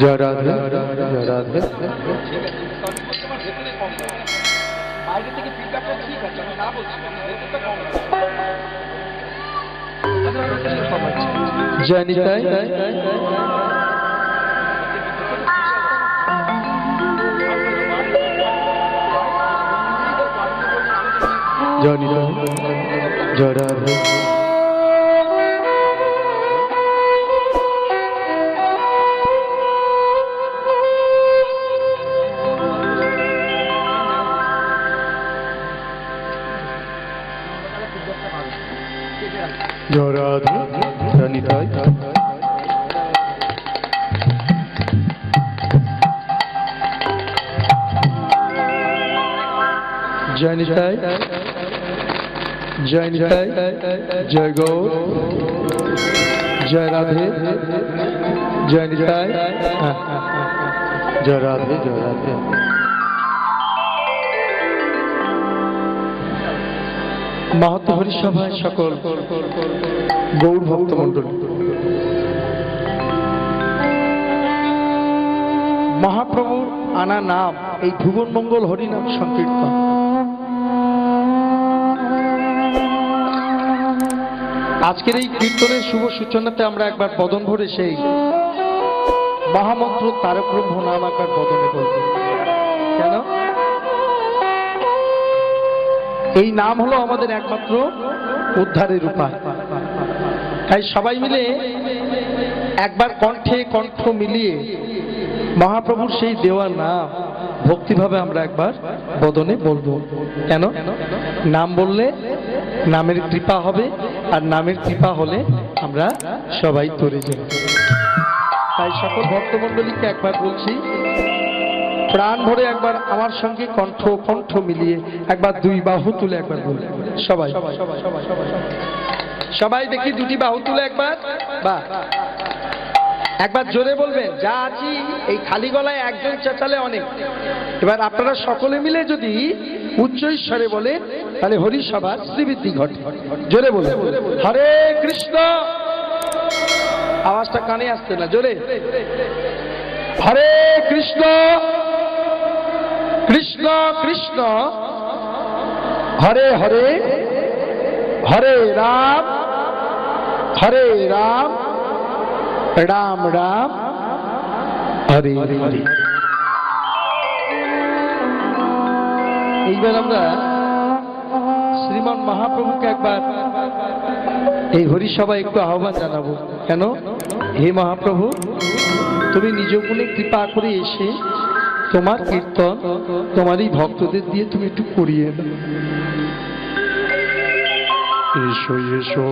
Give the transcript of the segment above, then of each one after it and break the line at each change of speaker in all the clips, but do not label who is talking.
জয় রাধে জয় রাধে বাইরে থেকে ফিডব্যাকটা ঠিক আছে আমি না বলছি জয় নিতাই জয় নিতাই জয় রাধে নিতাই জয় জয় জয় রাধে জয় রাধে জয় রাধে মাহাত্ম হরিসভায় সকল গৌর ভক্ত মন্ডল মহাপ্রভুর আনা নাম এই ভুবন মঙ্গল হরিনাম সংকীর্তন আজকের এই কীর্তনের শুভ সূচনাতে আমরা একবার বদন ভরে সেই মহামন্ত্র তারক ব্রহ্ম নাম একবার বদনে বলব কেন এই নাম হলো আমাদের একমাত্র উদ্ধারের উপায় তাই সবাই মিলে একবার কণ্ঠে কণ্ঠ মিলিয়ে মহাপ্রভুর সেই দেওয়া নাম ভক্তিভাবে আমরা একবার বদনে বলবো কেন নাম বললে নামের কৃপা হবে আর নামের কৃপা হলে আমরা সবাই তরে যাই তাই সকল ভক্তমন্ডলীকে একবার বলছি প্রাণ ভরে একবার আমার সঙ্গে কণ্ঠ কণ্ঠ মিলিয়ে একবার দুই বাহু তুলে একবার বলে সবাই সবাই সবাই দেখি দুটি বাহু তুলে একবার বা একবার জোরে বলবেন যা আছি এই খালি গলায় একজন চেঁচালে অনেক এবার আপনারা সকলে মিলে যদি উচ্চ ঈশ্বরে বলেন তাহলে হরিসভার শ্রীবৃদ্ধি ঘটে জোরে বলে হরে কৃষ্ণ আওয়াজটা কানে আসছে না জোরে হরে কৃষ্ণ কৃষ্ণ কৃষ্ণ হরে হরে হরে রাম হরে রাম রাম রাম হরে হরে এইবার আমরা শ্রীমান মহাপ্রভুকে একবার এই হরিসভায় একটু আহ্বান জানাবো কেন হে মহাপ্রভু তুমি নিজ গুণে কৃপা করে এসে তোমার কীর্তন তোমার এই ভক্তদের দিয়ে তুমি একটু করিয়ে দাও এসো এসো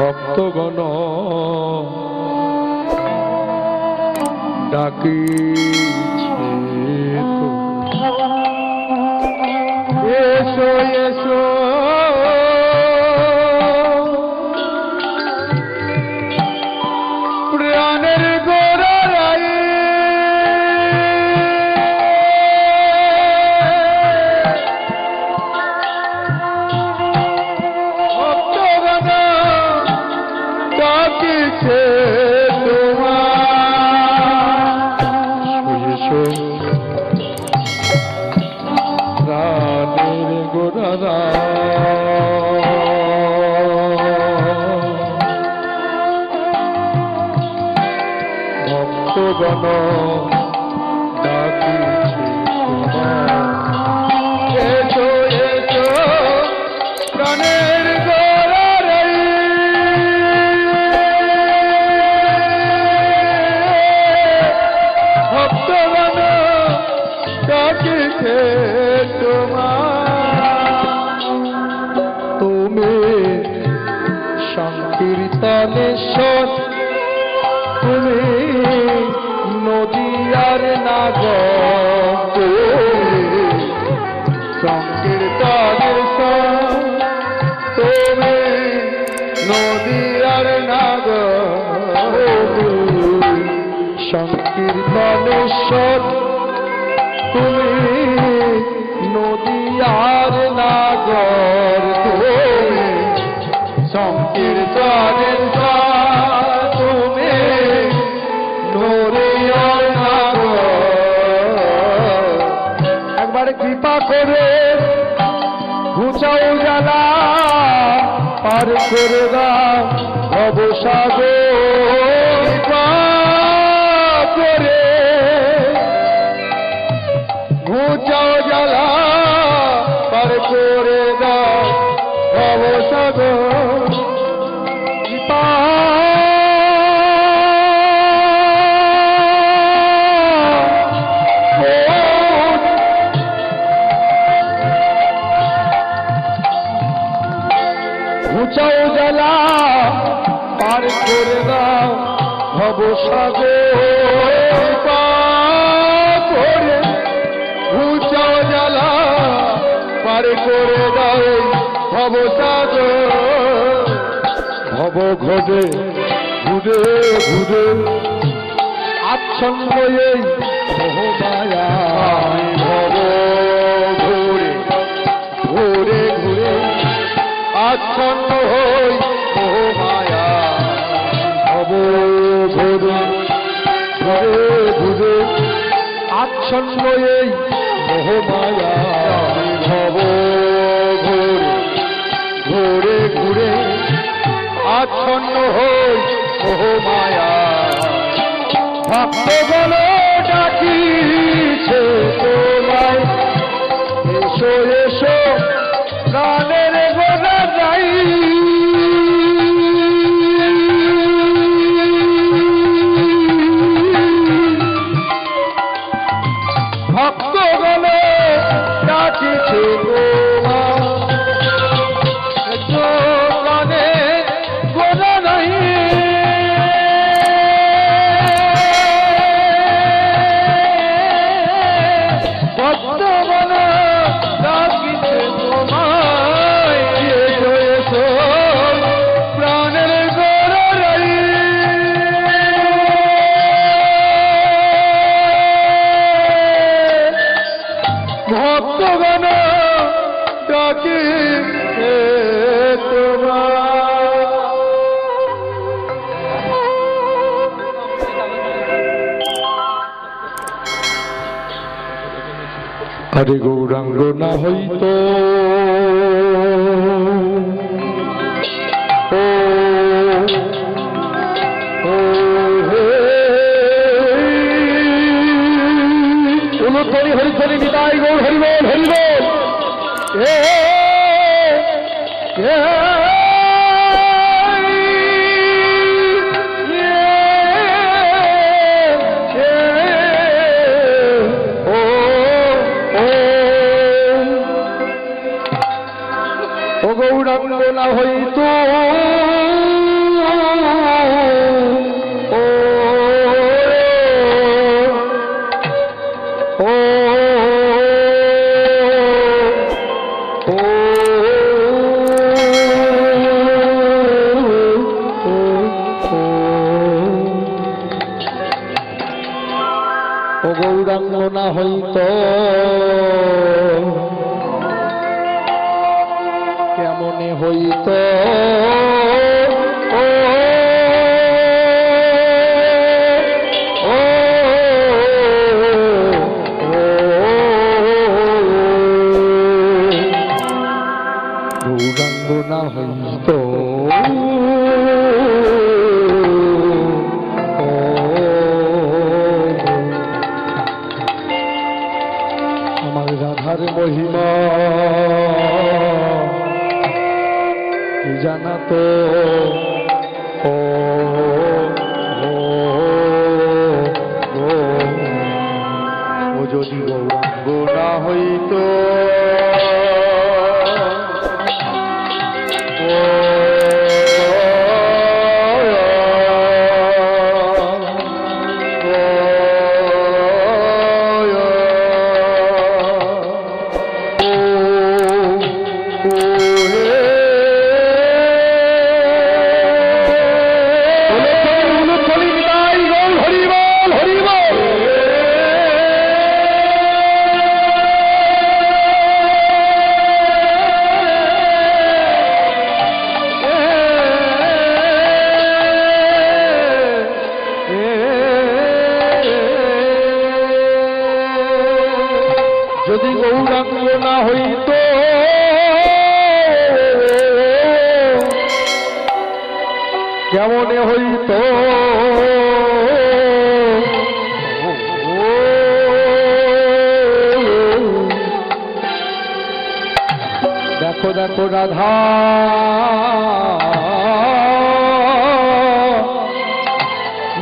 ভক্তগণ ডাকি শাশ্বত তুমি নদিয়ার নাগর তুমি সংকীর্তনের কৃপা করে ঘুচাও জ্বালা পার করে দাও অবসাদ করে ঘুচাও জ্বালা পার করে দাও অবসাদ ঘুচাও জ্বালা পার করে দাও ভবসাগর করে পার করে দাও ভব সাগর ভব ঘটে ঘুরে ঘুরে আচ্ছন্ন এই মহমায়া ভব ঘুরে ঘুরে ঘুরে আচ্ছন্ন হই ঘুরে ঘুরে আচ্ছন্ন এই মহমায়া হব ঘুরে ঘুরে ঘুরে আচ্ছন্ন হই মোহ মায়া ভক্ত বলো ডাকিছে তোমায় এসো এসো প্রাণের গোলা যাই chegou. আরে গৌরাঙ্গ না হইত হরি হইত গৌরাঙ্গ না হইত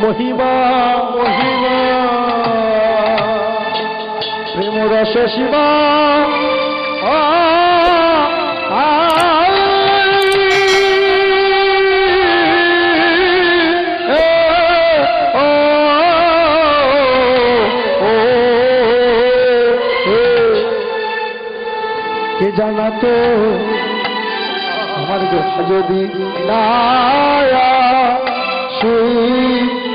মহিমা মহিমা প্রেম রসে শিবা কে জানাতো আমার যদি না শুই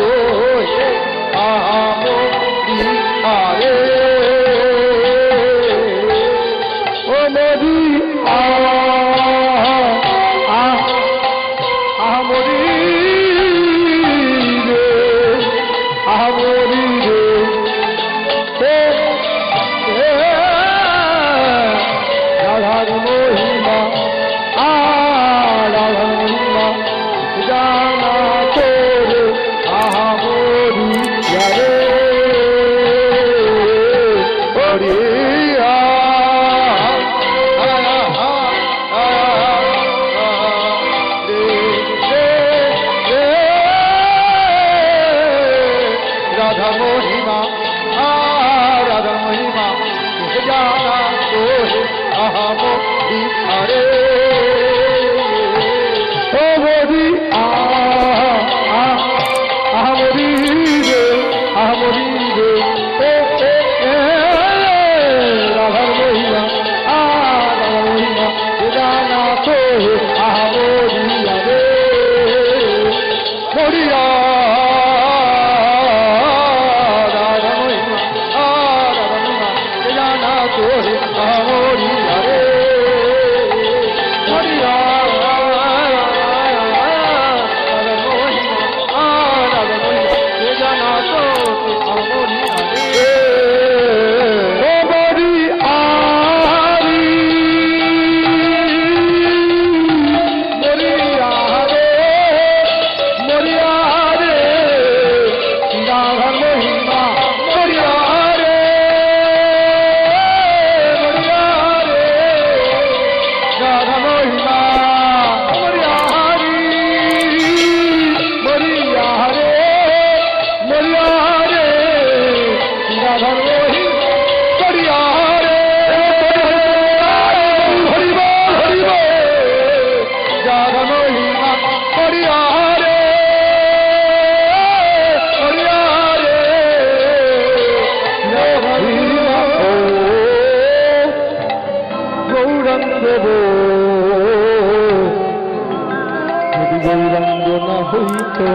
तो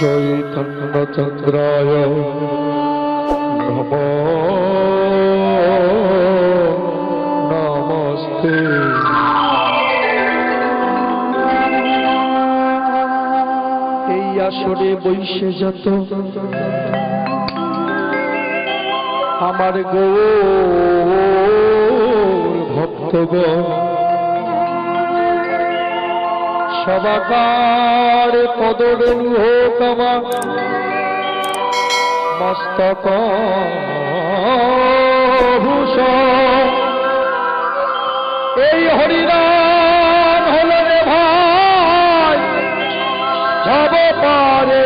চৈতন্যচন্দ্রায় নমস্তে এই আসরে বৈশে যত আমার গো ভক্তগণ সবাকার পদবেণু হোক আমার মস্তক ভূষণ এই হরিরাম হল রে ভাই সব পারে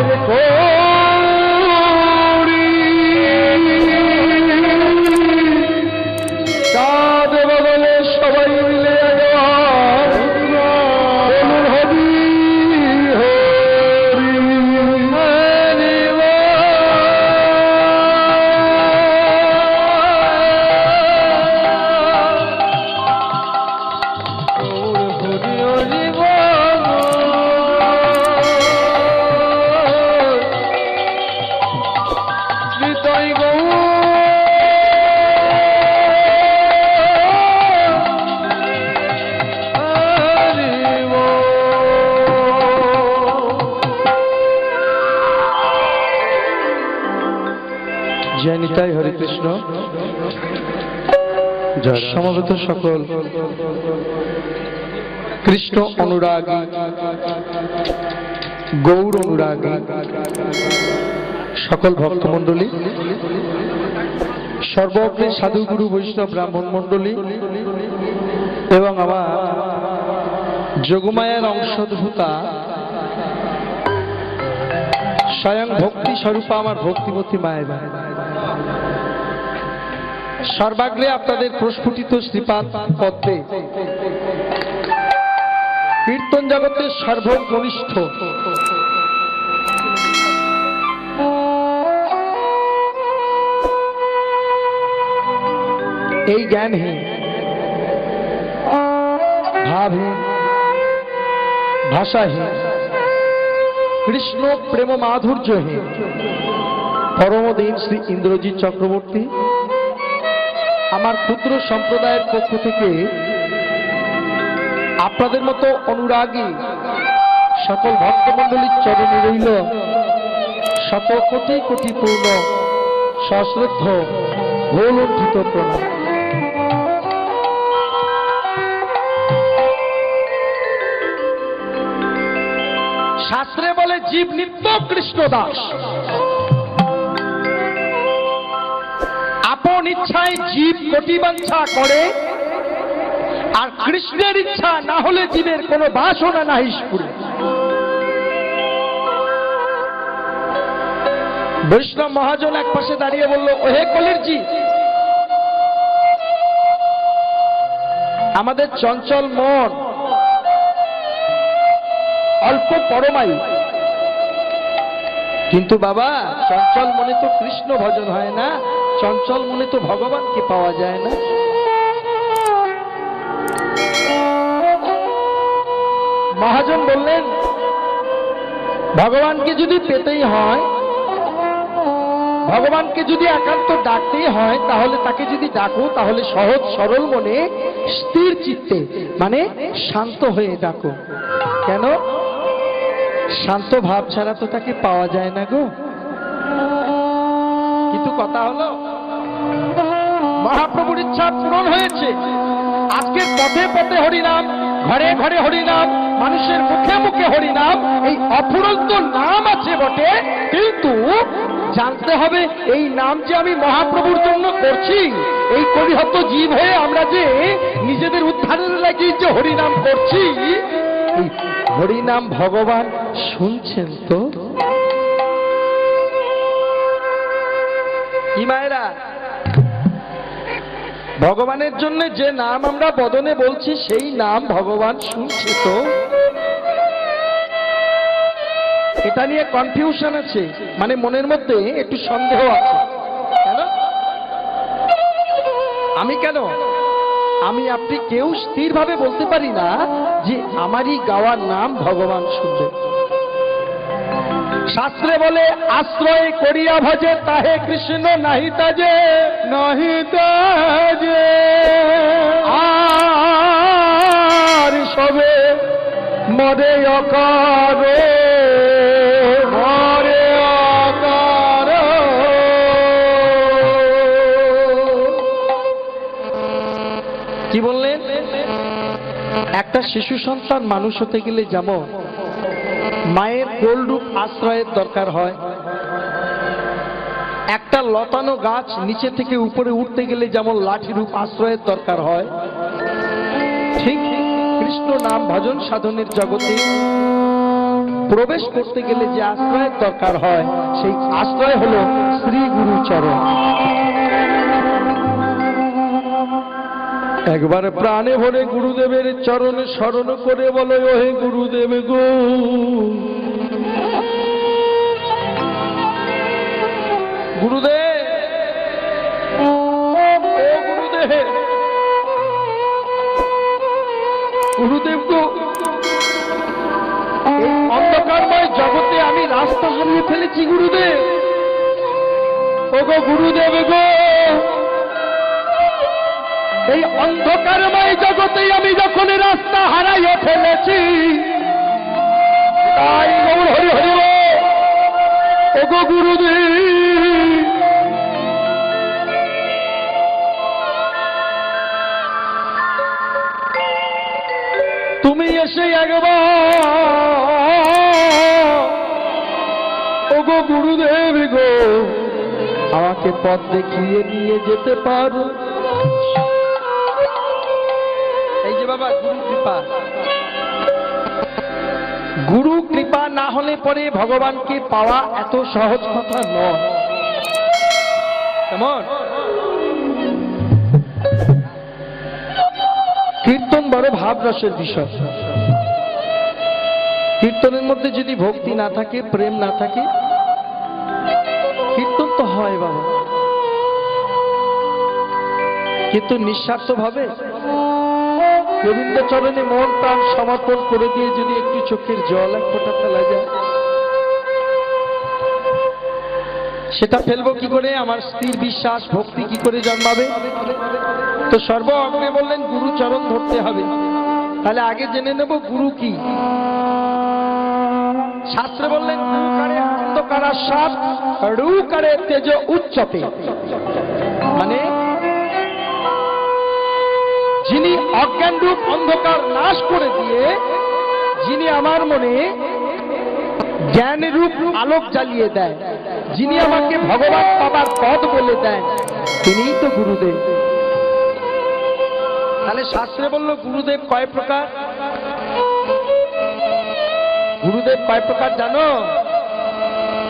সমবেত সকল কৃষ্ণ অনুরাগ গৌর অনুরাগ সকল ভক্তমণ্ডলী সর্বোপরি সাধুগুরু বৈষ্ণব ব্রাহ্মণ মন্ডলী এবং আমার যোগমায়ার অংশভূতা স্বয়ং ভক্তি স্বরূপা আমার ভক্তিমতী মায়ের সর্বাগ্রে আপনাদের প্রস্ফুটিত শ্রীপাদ পদ্মে কীর্তন জগতের সর্বকনিষ্ঠ এই জ্ঞানহীন ভাষা হে কৃষ্ণ প্রেম মাধুর্যহীন পরমদিন শ্রী ইন্দ্রজিৎ চক্রবর্তী আমার ক্ষুদ্র সম্প্রদায়ের পক্ষ থেকে আপনাদের মতো অনুরাগী সকল ভক্তমন্ডলীর চরণে রইল সকল কোটি কোটি পূর্ণ সশ্রদ্ধ গোলণ্ঠিত প্রণাম শাস্ত্রে বলে জীব নিত্য কৃষ্ণ দাস অনিচ্ছায় জীব প্রতিবাঞ্ছা করে আর কৃষ্ণের ইচ্ছা না হলে জীবের কোনো বাসনা না হিসপুরে বৈষ্ণব মহাজন এক পাশে দাঁড়িয়ে বলল ওহে কলির জি আমাদের চঞ্চল মন অল্প পরমায়ু কিন্তু বাবা চঞ্চল মনে তো কৃষ্ণ ভজন হয় না চঞ্চল মনে তো ভগবানকে পাওয়া যায় না মহাজন বললেন ভগবানকে যদি পেতেই হয় ভগবানকে যদি একান্ত ডাকতেই হয় তাহলে তাকে যদি ডাকো তাহলে সহজ সরল মনে স্থির চিত্তে মানে শান্ত হয়ে ডাকো কেন শান্ত ভাব ছাড়া তো তাকে পাওয়া যায় না গো কিন্তু কথা হলো মহাপ্রভুর ইচ্ছা পূরণ হয়েছে আজকে পথে পথে হরিনাম ঘরে ঘরে হরিনাম মানুষের মুখে মুখে হরিনাম এই অফুরন্ত নাম আছে বটে কিন্তু জানতে হবে এই নাম যে আমি মহাপ্রভুর জন্য করছি এই কলিহত জীব হয়ে আমরা যে নিজেদের উদ্ধারের লাগি যে হরিনাম করছি হরিনাম ভগবান শুনছেন তো ভগবানের জন্য যে নাম আমরা বদনে বলছি সেই নাম ভগবান শুনছে তো এটা নিয়ে কনফিউশন আছে মানে মনের মধ্যে একটু সন্দেহ আছে আমি কেন আমি আপনি কেউ স্থিরভাবে বলতে পারি না যে আমারই গাওয়ার নাম ভগবান শুনবে শাস্ত্রে বলে আশ্রয় করিয়া ভাজে তাহে কৃষ্ণ নাহি তাজে নাহি তাজে আর সবে মরে অকারে মরে অকার কি বললেন একটা শিশু সন্তান মানুষ হতে গেলে যেমন মায়ের কোলরূপ আশ্রয়ের দরকার হয় একটা লতানো গাছ নিচে থেকে উপরে উঠতে গেলে যেমন লাঠিরূপ আশ্রয়ের দরকার হয় ঠিক কৃষ্ণ নাম ভজন সাধনের জগতে প্রবেশ করতে গেলে যে আশ্রয়ের দরকার হয় সেই আশ্রয় হল শ্রী গুরু চরণ একবার প্রাণে ভরে গুরুদেবের চরণ স্মরণ করে বলো ওহে গুরুদেব গো গুরুদেব ও অন্ধকারময় জগতে আমি রাস্তা হারিয়ে ফেলেছি গুরুদেব ও গো গুরুদেব গো এই অন্ধকারময় জগতে আমি যখন রাস্তা হারাইয়া ফেলেছি তাই গৌর হরি হরি ওগো গুরুদেব তুমি এসে একবার ওগো গুরুদেব গো আমাকে পথ দেখিয়ে নিয়ে যেতে পারো এই যে বাবা গুরু কৃপা গুরু কৃপা না হলে পরে ভগবানকে পাওয়া এত সহজ কথা নয় কেমন কীর্তন বড় ভাবরসের বিষয় কীর্তনের মধ্যে যদি ভক্তি না থাকে প্রেম না থাকে কীর্তন তো হয় বাবা কিন্তু নিঃস্বার্থ ভাবে রবীন্দ্রচরণে মন প্রাণ সমর্পণ করে দিয়ে যদি একটু চোখের জল এক ফোটা ফেলা যায় সেটা ফেলবো কি করে আমার স্ত্রীর বিশ্বাস ভক্তি কি করে জন্মাবে তো সর্ব অগ্নে বললেন গুরুচরণ ধরতে হবে তাহলে আগে জেনে নেব গুরু কি শাস্ত্রে বললেন তেজ উচ্চতে মানে যিনি রূপ অন্ধকার নাশ করে দিয়ে যিনি আমার মনে জ্ঞানরূপ আলোক জ্বালিয়ে দেয় যিনি আমাকে ভগবান পাবার পথ বলে দেন তিনি তো গুরুদেব তাহলে শাস্ত্রে বলল গুরুদেব কয় প্রকার গুরুদেব কয় প্রকার জানো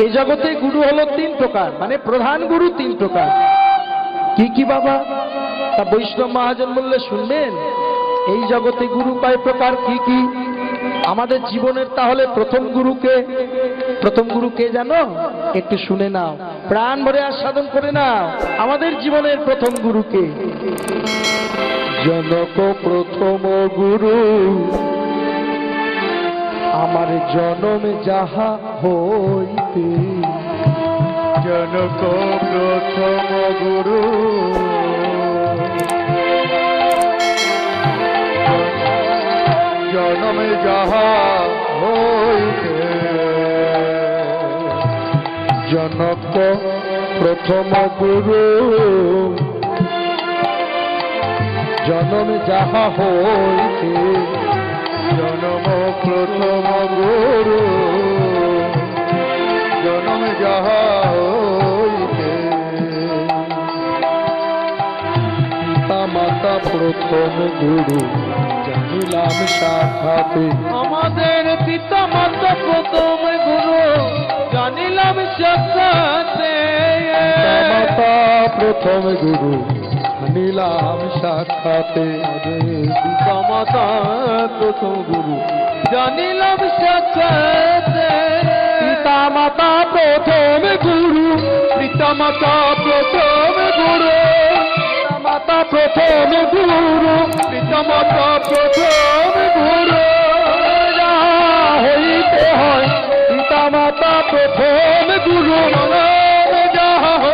এই জগতে গুরু হলো তিন প্রকার মানে প্রধান গুরু তিন প্রকার কি কি বাবা তা বৈষ্ণব মহাজন বললে শুনবেন এই জগতে গুরু কয় প্রকার কি কি আমাদের জীবনের তাহলে প্রথম গুরুকে প্রথম গুরু কে জানো একটু শুনে নাও প্রাণ ভরে আস্বাদন করে নাও আমাদের জীবনের প্রথম গুরুকে জনক প্রথম গুরু আমার জনমে যাহা হইতে জনক প্রথম গুরু জনমে যাহা হইতে জনক প্রথম গুরু জনম যাহা হইতে জনম প্রথম গুরু জনম যাহা হইতে মাতা প্রথম গুরু হইলাম সাক্ষাতে আমাদের পিতা মাতা প্রথম গুরু জানিলাম সাক্ষাতে মাতা প্রথম গুরু জানিলাম সাক্ষাতে পিতা মাতা প্রথম গুরু জানিলাম সাক্ষাতে পিতা মাতা প্রথম গুরু পিতা মাতা প্রথম গুরু মাতা প্রথম গুরু পিতা মাতা প্রথম গুরু হইতে হয় পিতা মাতা প্রথম গুরু যাহা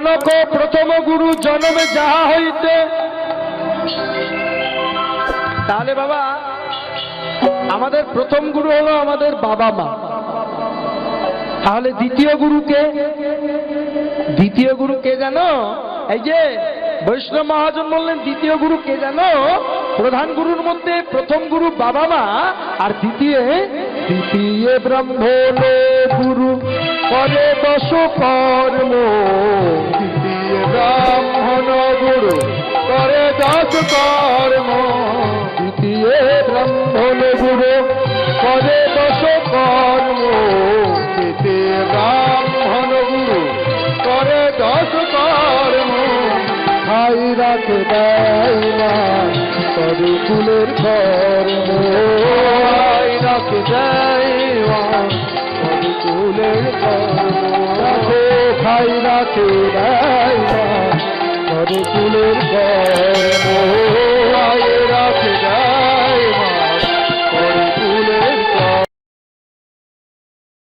জনক প্রথম গুরু জনমে যাহা হইতে তাহলে বাবা আমাদের প্রথম গুরু হলো আমাদের বাবা মা তাহলে দ্বিতীয় গুরুকে দ্বিতীয় গুরু কে যেন এই যে বৈষ্ণব মহাজন বললেন দ্বিতীয় গুরু কে যেন প্রধান গুরুর মধ্যে প্রথম গুরু বাবা মা আর দ্বিতীয় দ্বিতীয় ব্রহ্ম গুরু পরে বসু কর্ম গুরু করে দশ কর্ম দ্বিতীয় ব্রাহ্মণ গুরু করে দশ কর্ম দিয়ে ব্রাহ্মণ গুরু করে দশ কর্ম খাই রাখে দেয় না করে কুলের কর্ম রাখে দেয় কুলের দেখো খাইরাতে রাইরা তবে কুলের কর্ম রাতে রায়